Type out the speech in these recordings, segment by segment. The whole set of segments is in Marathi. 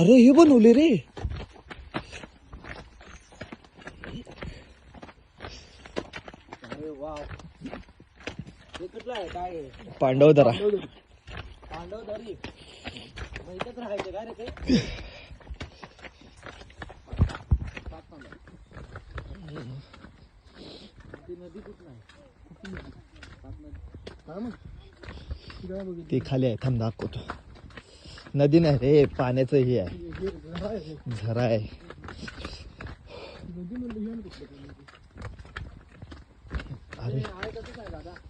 अरे हे बनवले रे. अरे वा हे आहे काय राहायचं काय रे ते नदी कुठला आहे ते खाली आहे थांब दाखवतो. नदी नाही रे पाण्याचं हे आहे. झरा आहे. अरे.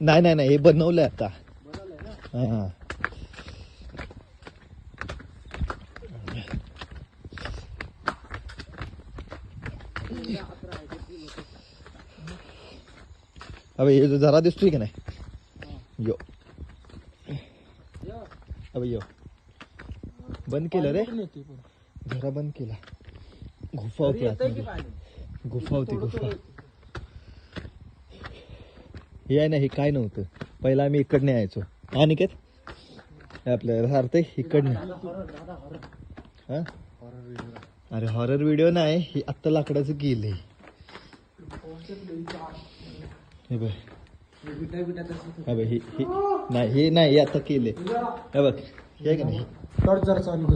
नाही नाही नाही हे बनवलंय आता. बनवलंय हा. अबे हे जो दिसतोय की नाही? यो या. अबे यो. बंद केलं रे? झरा बंद केला. गुफा होती आतमध्ये. गुफा होती गुफा. हे आहे ना हे काय नव्हतं. पहिला आम्ही इकडनं यायचो. हा निकेत? हे आपलं सारथं इकडनं. हा. अरे हॉरर व्हिडिओ नाही हे आत्ता लाकडाचं केलंय हे बघ. हे हे हे हे नाही हे नाही हे आता केलंय. हे बघ. आहे की नाही टॉर्च जर चालू कर.